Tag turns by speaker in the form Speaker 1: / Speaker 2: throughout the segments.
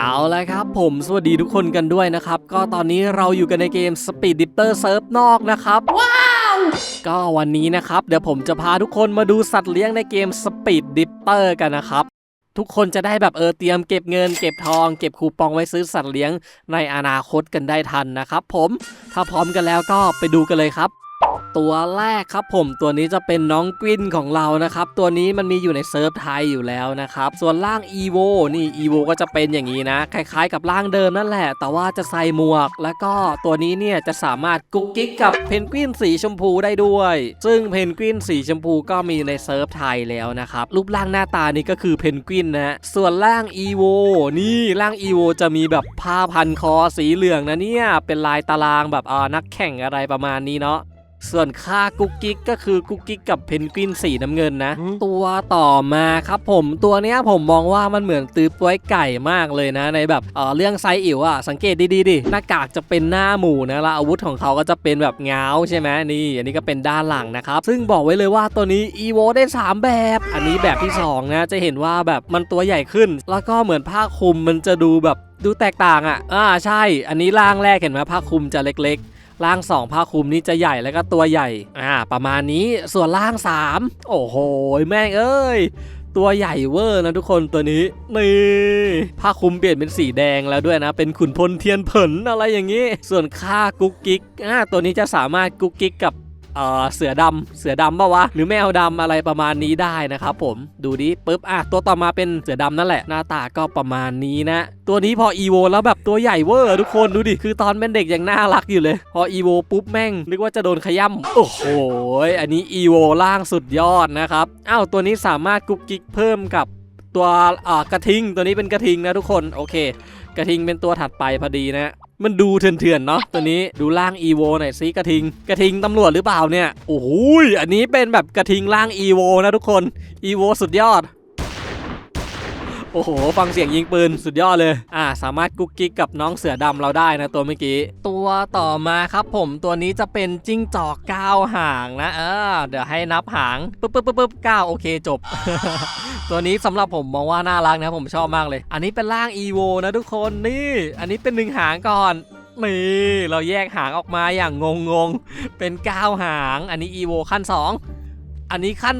Speaker 1: เอาละครับผมสวัสดีทุกคนกันด้วยนะครับ ก็ตอนนี้เราอยู่กันในเกม Speed Dipper Surf นอกนะครับว้าวก็วันนี้นะครับ เดี๋ยวผมจะพาทุกคนมาดูสัตว์เลี้ยงในเกม Speed Dipper กันนะครับ ทุกคนจะได้แบบเออเตรียมเก็บเงิน เก็บทอง เก็บคูปองไว้ซื้อสัตว์เลี้ยงในอนาคตกันได้ทันนะครับผมถ้าพร้อมกันแล้วก็ไปดูกันเลยครับ ตัวแรกครับผมตัวนี้จะเป็นน้องกวินของเรานะครับ ตัวนี้มันมีอยู่ในเซิร์ฟไทยอยู่แล้วนะครับ ส่วนร่าง EVO นี่ EVO ก็จะเป็นอย่างนี้นะ คล้ายๆ กับร่างเดิมนั่นแหละ แต่ว่าจะใส่หมวก แล้วก็ตัวนี้เนี่ยจะสามารถกุ๊กกิ๊กกับเพนกวินสีชมพูได้ด้วย ซึ่งเพนกวินสีชมพูก็มีในเซิร์ฟไทยแล้วนะครับ รูปร่างหน้าตานี่ก็คือเพนกวินนะส่วนร่าง EVO นี่ร่าง EVO จะมีแบบผ้าพันคอสีเหลืองนะเนี่ยเป็นลายตารางแบบอ่านักแข่งอะไรประมาณนี้เนาะ ส่วนค่ากุ๊กกิ๊กก็คือกุ๊กกิ๊กกับเพนกวินสีน้ำเงินนะ ตัวต่อมาครับผมตัวเนี้ยผมมองว่ามันเหมือนตื้อป้วยไก่มากเลยนะ ในแบบเออเรื่องไซอิ๋วอะสังเกตดีๆดิหน้ากากจะเป็นหน้าหมูนะแล้วอาวุธของเขาก็จะเป็นแบบเงาใช่ไหมนี่ อันนี้ก็เป็นด้านหลังนะครับ ซึ่งบอกไว้เลยว่าตัวนี้ EVO ได้ 3 แบบ อันนี้แบบที่ 2 นะ จะเห็นว่าแบบมันตัวใหญ่ขึ้น แล้วก็เหมือนผ้าคลุมมันจะดูแบบดูแตกต่างอะอ่าใช่ อันนี้ร่างแรกเห็นไหมผ้าคลุมจะเล็กๆ ร่าง 2 ผ้าคลุมนี่จะใหญ่แล้วก็ตัวใหญ่อ่าประมาณนี้ส่วนร่าง 3 โอ้โหแม่งเอ้ยตัวใหญ่เวอร์นะทุกคนตัวนี้นี่ผ้าคลุมเปลี่ยนเป็นสีแดงแล้วด้วยนะ เป็นขุนพลเทียนเผินอะไรอย่างนี้ ส่วนค่ากุ๊กกิ๊กอ่าตัวนี้จะสามารถกุ๊กกิ๊กกับ เออเสือดำเสือดำปะวะหรือแมวดำอะไรประมาณนี้ได้นะครับผมดูดิปุ๊บอะตัวต่อมาเป็นเสือดำนั่นแหละ หน้าตาก็ประมาณนี้นะ ตัวนี้พออีโวแล้วแบบตัวใหญ่เวอร์ทุกคนดูดิคือตอนเป็นเด็กยังน่ารักอยู่เลย พออีโวปุ๊บแม่ง นึกว่าจะโดนขย้ำโอ้โหอันนี้อีโวล่างสุดยอดนะครับอ้าวตัวนี้สามารถกุ๊กกิ๊กเพิ่มกับ ตัวอ่ากระทิงตัวนี้เป็นกระทิงนะทุกคนโอเค กระทิงเป็นตัวถัดไปพอดีนะมันดูเถื่อนๆเนาะตัวนี้ดูร่างอีโวหน่อยซิกระทิง กระทิงตำรวจหรือเปล่าเนี่ยโอ้ยอันนี้เป็นแบบกระทิงร่างอีโวนะทุกคนอีโวสุดยอด อ้โห ฟังเสียงยิงปืนสุดยอดเลย อ่า สามารถกุ๊กกิ๊กกับน้องเสือดำเราได้นะตัวเมื่อกี้ ตัวต่อมาครับผมตัวนี้จะเป็นจิ้งจอกก้าวหางนะ เออ เดี๋ยวให้นับหางปึ๊บปึ๊บปึ๊บปึ๊บเก้าโอเคจบ ตัวนี้สำหรับผมมองว่าน่ารักนะผมชอบมากเลย อันนี้เป็นร่าง EVO นะทุกคนนี่ อันนี้เป็นหนึ่งหางก่อนนี่เราแยกหางออกมาอย่างงงงเป็นก้าวหาง อันนี้ EVO ขั้น 2 อันนี้ขั้น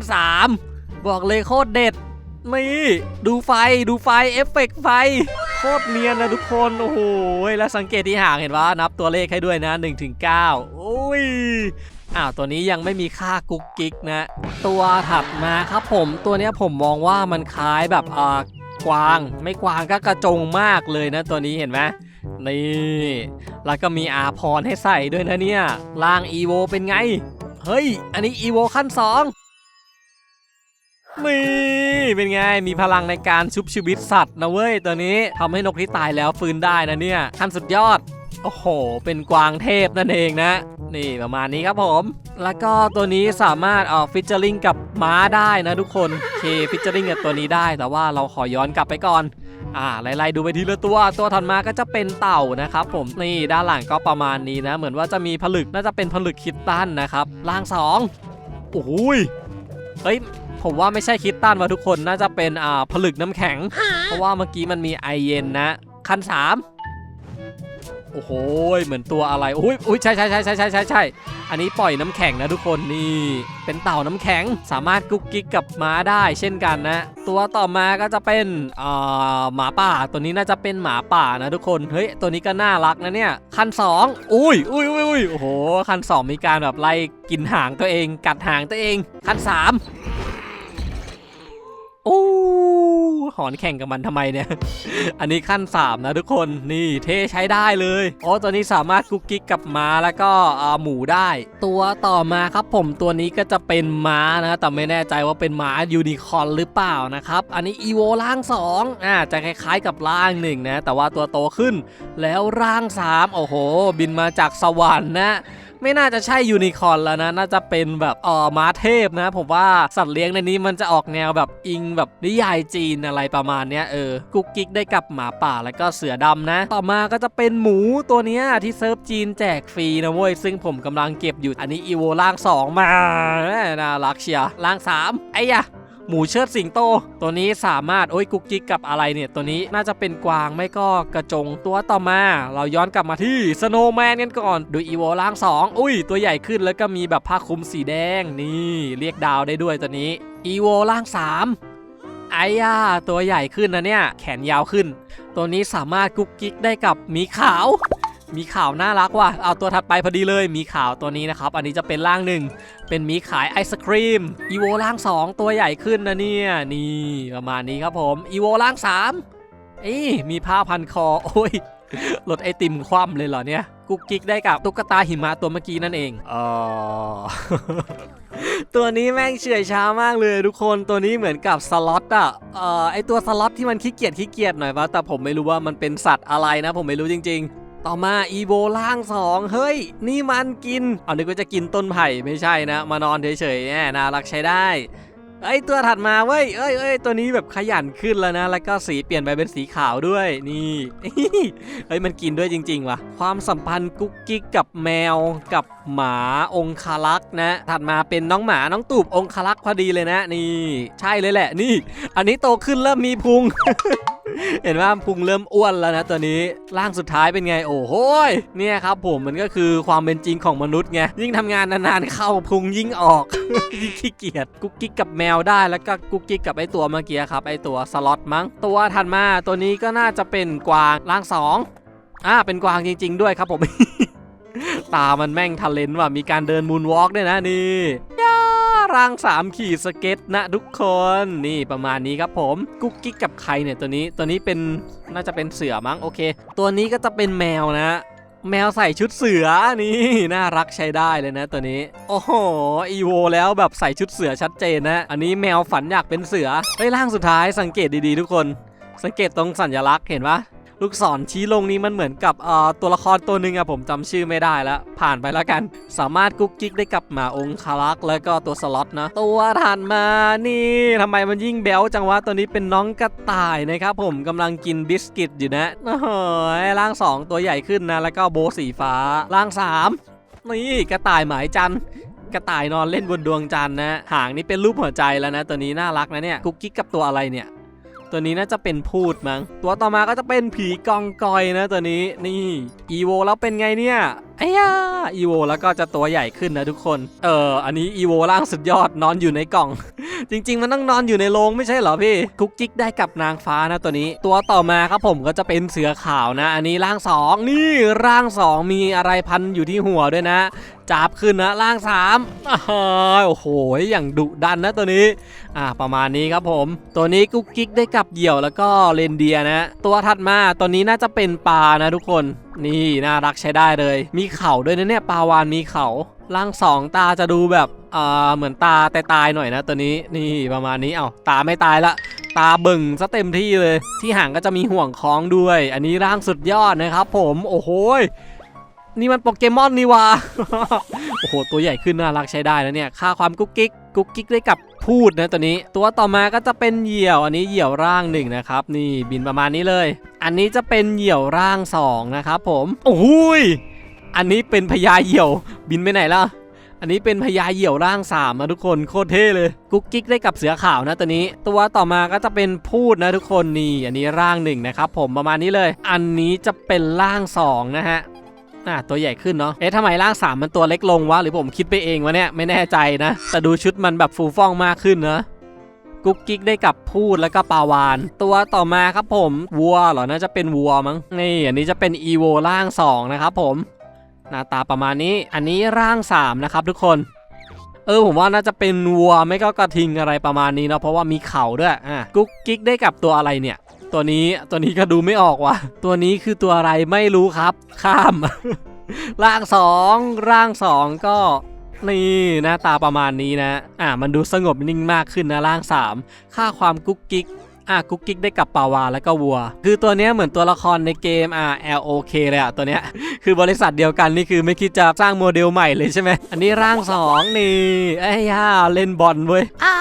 Speaker 1: 3 บอกเลยโคตรเด็ด นี่ดูไฟดูไฟเอฟเฟกต์ไฟโคตรเนียนนะทุกคน โอ้โห แล้วสังเกตที่หางเห็นว่านับตัวเลขให้ด้วยนะ1ถึง9โอ้ยอ้าวตัวนี้ยังไม่มีค่ากุ๊กกิ๊กนะ ตัวถัดมาครับผมตัวนี้ผมมองว่ามันคล้ายแบบอ่ากวาง ไม่กวางก็กระจงมากเลยนะตัวนี้เห็นไหมนี่ แล้วก็มีอาพรให้ใส่ด้วยนะเนี่ยร่างอีโวเป็นไง เฮ้ย อันนี้อีโวขั้น 2 นี่เป็นไง มีพลังในการชุบชีวิตสัตว์นะเว้ยตัวนี้ทำให้นกที่ตายแล้วฟื้นได้นะเนี่ยขั้นสุดยอด โอ้โห เป็นกวางเทพนั่นเองนะ นี่ประมาณนี้ครับผม แล้วก็ตัวนี้สามารถเอ่อฟิชเจอร์ลิงกับม้าได้นะทุกคนโอเคฟิชเจอร์ลิงกับตัวนี้ได้ แต่ว่าเราขอย้อนกลับไปก่อนอ่าไล่ๆดูไปทีละตัว ตัวถัดมาก็จะเป็นเต่านะครับผมนี่ด้านหลังก็ประมาณนี้นะ เหมือนว่าจะมีผลึกน่าจะเป็นผลึกคิดตันนะครับล่างสองโอ้ยเฮ้ย ผมว่าไม่ใช่คิดตันว่ะทุกคนน่าจะเป็นอ่าผลึกน้ำแข็ง เพราะว่าเมื่อกี้มันมีไอเย็นนะขั้นสามโอ้โหเหมือนตัวอะไรอุ้ยอุ้ยใช่ใช่ใช่ใช่ใช่ใช่ใช่อันนี้ปล่อยน้ำแข็งนะทุกคนนี่ เป็นเต่าน้ำแข็งสามารถกุ๊กกิ๊กกับม้าได้เช่นกันนะ ตัวต่อมาก็จะเป็นอ่าหมาป่า ตัวนี้น่าจะเป็นหมาป่านะทุกคนเฮ้ยตัวนี้ก็น่ารักนะเนี่ยขั้น2อุ้ยอุ้ยอุ้ยอุ้ยโอ้โหขั้น2มีการแบบไล่กินหางตัวเอง กัดหางตัวเองขั้น3 โอ้ หอนแข่งกับมันทำไมเนี่ย อันนี้ขั้น 3 นะทุกคนนี่เทใช้ได้เลยโอ้ตัวนี้สามารถกุ๊กกิ๊กกับม้าแล้วก็หมูได้ ตัวต่อมาครับผมตัวนี้ก็จะเป็นม้านะแต่ไม่แน่ใจว่าเป็นม้ายูนิคอร์นหรือเปล่านะครับ อันนี้อีโวร่าง2อ่าจะคล้ายๆกับร่างหนึ่งนะแต่ว่าตัวโตขึ้น แล้วร่าง 3 โอ้โห บินมาจากสวรรค์นะ ไม่น่าจะใช่ยูนิคอร์นแล้วนะ น่าจะเป็นแบบเออม้าเทพนะ ผมว่าสัตว์เลี้ยงในนี้มันจะออกแนวแบบอิงแบบนิยายจีนอะไรประมาณเนี้ยเออกุ๊กกิ๊กได้กับหมาป่าแล้วก็เสือดำนะ ต่อมาก็จะเป็นหมูตัวเนี้ยที่เซิร์ฟจีนแจกฟรีนะเว้ยซึ่งผมกำลังเก็บอยู่อันนี้อีโวล่าง 2 มาน่ารักเชียร์ล่าง 3 ไอ้ยะ หมูเชิดสิงโต ตัวนี้สามารถโอ้ยกุ๊กกิ๊กกับอะไรเนี่ย ตัวนี้น่าจะเป็นกวางไม่ก็กระจงตัวต่อมา เราย้อนกลับมาที่สโนว์แมนกันก่อน ดูอีโวล่าง 2 อุ้ย ตัวใหญ่ขึ้นแล้วก็มีแบบผ้าคลุมสีแดงนี่เรียกดาวได้ด้วยตัวนี้อีโวล่าง 3ไอ้ย่าตัวใหญ่ขึ้นนะเนี่ย แขนยาวขึ้น ตัวนี้สามารถกุ๊กกิ๊กได้กับหมีขาว มีข่าวน่ารักว่ะ เอาตัวถัดไปพอดีเลย มีข่าวตัวนี้นะครับ อันนี้จะเป็นร่างหนึ่ง เป็นมีขายไอศครีม อีโวร่าง 2 ตัวใหญ่ขึ้นนะเนี่ย นี่ประมาณนี้ครับผม อีโวร่าง3เอ้มีผ้าพันคอ โอ้ย รถไอติมคว่ำเลยเหรอเนี่ย กุ๊กกิ๊กได้กับตุ๊กตาหิมะตัวเมื่อกี้นั่นเองอ๋อตัวนี้แม่งเฉื่อยช้ามากเลยทุกคนตัวนี้เหมือนกับสล็อตอะเอ่อไอตัวสล็อตที่มันขี้เกียจขี้เกียจหน่อยวะแต่ผมไม่รู้ว่ามันเป็นสัตว์อะไรนะ ผมไม่รู้จริง ๆ ต่อมาอีโบล่าง2เฮ้ย นี่มันกิน เอานึกว่าจะกินต้นไผ่ไม่ใช่นะ มานอนเฉยๆแหมน่ารักใช้ได้เอ้ตัวถัดมาเว้ยเอ้ยเอ้ยตัวนี้แบบขยันขึ้นแล้วนะ แล้วก็สีเปลี่ยนไปเป็นสีขาวด้วย นี่เฮ้ยมันกินด้วยจริงๆว่ะ ความสัมพันธ์กุ๊กกิ๊กกับแมวกับหมาองคารักษ์นะ ถัดมาเป็นน้องหมาน้องตูบองคารักษ์พอดีเลยนะ นี่ ใช่เลยแหละ นี่ อันนี้โตขึ้นเริ่มมีพุง เห็นว่าพุงเริ่มอ้วนแล้วนะตัวนี้ร่างสุดท้ายเป็นไงโอ้โหเนี่ยครับผมมันก็คือความเป็นจริงของมนุษย์ไงยิ่งทำงานนานๆเข้าพุงยิ่งออกยิ่งขี้เกียจกุ๊กกิ๊กกับแมวได้แล้วก็กุ๊กกิ๊กกับไอตัวเมื่อกี้ครับไอตัวสล็อตมั้งตัวถัดมาตัวนี้ก็น่าจะเป็นกวางร่างสองอ่าเป็นกวางจริง ๆ ด้วยครับผมตามันแม่งทะเลนว่ะมีการเดินมูนวอล์กด้วยนะนี่ ร่างสามขีดสเก็ตนะทุกคนนี่ประมาณนี้ครับผมกุ๊กกิ๊กกับใครเนี่ยตัวนี้ตัวนี้เป็นน่าจะเป็นเสือมั้งโอเค ตัวนี้ก็จะเป็นแมวนะแมวใส่ชุดเสือนี่น่ารักใช้ได้เลยนะตัวนี้ โอ้โหอีโวแล้วแบบใส่ชุดเสือชัดเจนนะ อันนี้แมวฝันอยากเป็นเสือเฮ้ร่างสุดท้ายสังเกตดีๆ ทุกคน สังเกตตรงสัญลักษณ์เห็นปะ ลูกศรชี้ลงนี้มันเหมือนกับตัวละครตัวหนึ่งอะผมจำชื่อไม่ได้แล้วผ่านไปแล้วกัน สามารถกุ๊กกิ๊กได้กับหมาองคารักแล้วก็ตัวสล็อตนะ ตัวถัดมานี่ทำไมมันยิ่งแบ๊วจังวะตัวนี้เป็นน้องกระต่ายนะครับผมกำลังกินบิสกิตอยู่นะโอ้โหร่าง 2 ตัวใหญ่ขึ้นนะ แล้วก็โบสีฟ้าร่าง 3 นี่กระต่ายหมายจันกระต่ายนอนเล่นบนดวงจันทร์นะ หางนี่เป็นรูปหัวใจแล้วนะ ตัวนี้น่ารักนะเนี่ย กุ๊กกิ๊กกับตัวอะไรเนี่ย ตัวนี้น่าจะเป็นพูดมั้ง ตัวต่อมาก็จะเป็นผีกองกอยนะตัวนี้นี่อีโวแล้วเป็นไงเนี่ยไอ้ยาอีโวแล้วก็จะตัวใหญ่ขึ้นนะทุกคน เอออันนี้อีโวร่างสุดยอดนอนอยู่ในกล่อง จริง ๆ มันต้องนอนอยู่ในโรงไม่ใช่เหรอพี่ คุกกิ๊กได้กับนางฟ้านะตัวนี้ ตัวต่อมาครับผมก็จะเป็นเสือขาวนะ อันนี้ร่างสองนี่ร่างสองมีอะไรพันอยู่ที่หัวด้วยนะ จับขึ้นนะร่างสามโอ้โหอย่างดุดันนะตัวนี้อ่าประมาณนี้ครับผม ตัวนี้กุ๊กกิ๊กได้กับเหยี่ยวแล้วก็เรนเดียนะ ตัวถัดมาตัวนี้น่าจะเป็นปลานะทุกคนนี่น่ารักใช้ได้เลย มีเข่าด้วยนะเนี่ยปลาวานมีเข่าร่างสองตาจะดูแบบอ่าเหมือนตาแต่ตายๆหน่อยนะตัวนี้นี่ประมาณนี้เอ้าตาไม่ตายละตาบึ่งซะเต็มที่เลย ที่หางก็จะมีห่วงคล้องด้วย อันนี้ร่างสุดยอดนะครับผมโอ้โห นี่มันโปเกมอนนี่วะโอ้โห ตัวใหญ่ขึ้นน่ารักใช้ได้แล้วเนี่ย ค่าความกุ๊กกิ๊กกุ๊กกิ๊กได้กับพูดนะตัวนี้ ตัวต่อมาก็จะเป็นเหยี่ยว อันนี้เหยี่ยวร่างหนึ่งนะครับ นี่บินประมาณนี้เลย อันนี้จะเป็นเหยี่ยวร่างสองนะครับผมโอ้ยอันนี้เป็นพญาเหยี่ยวบินไปไหนล่ะอันนี้เป็นพญาเหยี่ยวร่างสามนะทุกคนโคตรเท่เลยกุ๊กกิ๊กได้กับเสือขาวนะตัวนี้ ตัวต่อมาก็จะเป็นพูดนะทุกคนนี่อันนี้ร่างหนึ่งนะครับผมประมาณนี้เลย อันนี้จะเป็นร่างสองนะฮะ อะตัวใหญ่ขึ้นเนาะ เอ๊ะทำไมร่าง3มันตัวเล็กลงวะ หรือผมคิดไปเองวะเนี่ย ไม่แน่ใจนะ แต่ดูชุดมันแบบฟูฟ่องมากขึ้นเนะกุ๊กกิ๊กได้กับพูดแล้วก็ปาวาน ตัวต่อมาครับผมวัวเหรอน่าจะเป็นวัวมั้งนี่อันนี้จะเป็นอีโวร่าง2นะครับผมหน้าตาประมาณนี้อันนี้ร่าง3นะครับทุกคนเออผมว่าน่าจะเป็นวัวไม่ก็กระทิงอะไรประมาณนี้เนาะเพราะว่ามีเข่าด้วยอะกุ๊กกิ๊กได้กับตัวอะไรเนี่ย ตัวนี้ตัวนี้ก็ดูไม่ออกว่ะ ตัวนี้คือตัวอะไรไม่รู้ครับ ข้าม ร่างสองร่างสองก็นี่หน้าตาประมาณนี้นะ อ่ามันดูสงบนิ่งมากขึ้นนะร่างสามค่าความกุ๊กกิ๊กอะกุ๊กกิ๊กได้กับปาวาแล้วก็วัว คือตัวเนี้ยเหมือนตัวละครในเกมอะ LOK เลยอะตัวเนี้ย คือบริษัทเดียวกันนี่คือไม่คิดจะสร้างโมเดลใหม่เลยใช่ไหม อันนี้ร่าง2นี่ไอ้ย่าเล่นบอลเว้ยอ้า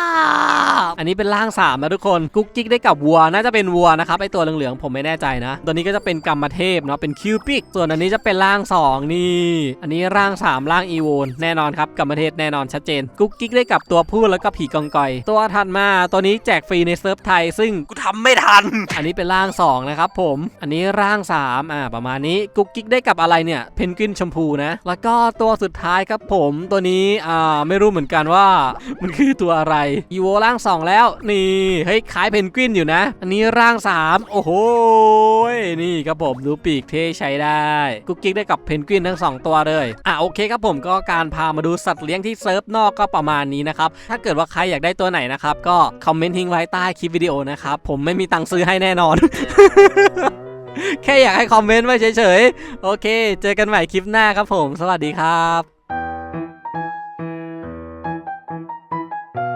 Speaker 1: อันนี้เป็นร่าง3นะทุกคนกุ๊กกิ๊กได้กับวัวน่าจะเป็นวัวนะครับไอตัวเหลืองๆผมไม่แน่ใจนะ ตัวนี้ก็จะเป็นกรรมเทพเนาะเป็นคิวปิกส่วนอันนี้จะเป็นร่าง 2 นี่ อันนี้ร่าง 3 ร่างอีโวนแน่นอนครับกรรมเทพแน่นอนชัดเจนกุ๊กกิ๊กได้กับตัวผู้แล้วก็ผีกองกอย ตัวถัดมาตัวนี้แจกฟรีในเซิร์ฟไทย ซึ่งกูทำไม่ทัน อันนี้เป็นร่าง 2 นะครับผมอันนี้ร่าง 3อ่าประมาณนี้กุ๊กกิ๊กได้กับอะไรเนี่ยเพนกวินชมพูนะแล้วก็ตัวสุดท้ายครับผมตัวนี้อ่าไม่รู้เหมือนกันว่ามันคือตัวอะไรอีโวร่าง2 แล้ว นี่เฮ้ยคล้ายเพนกวินอยู่นะ อันนี้ร่าง 3 โอ้โหนี่ครับผมดูปีกเท่ใช้ได้กุ๊กกิ๊กได้กับเพนกวินทั้ง 2 ตัวเลยอะโอเคครับผมก็การพามาดูสัตว์เลี้ยงที่เซิร์ฟนอกก็ประมาณนี้นะครับถ้าเกิดว่าใครอยากได้ตัวไหนนะครับก็คอมเมนต์ทิ้งไว้ใต้คลิปวิดีโอนะครับผมไม่มีตังค์ซื้อให้แน่นอนแค่อยากให้คอมเมนต์ไว้เฉยๆ โอเค เจอกันใหม่คลิปหน้าครับผม สวัสดีครับ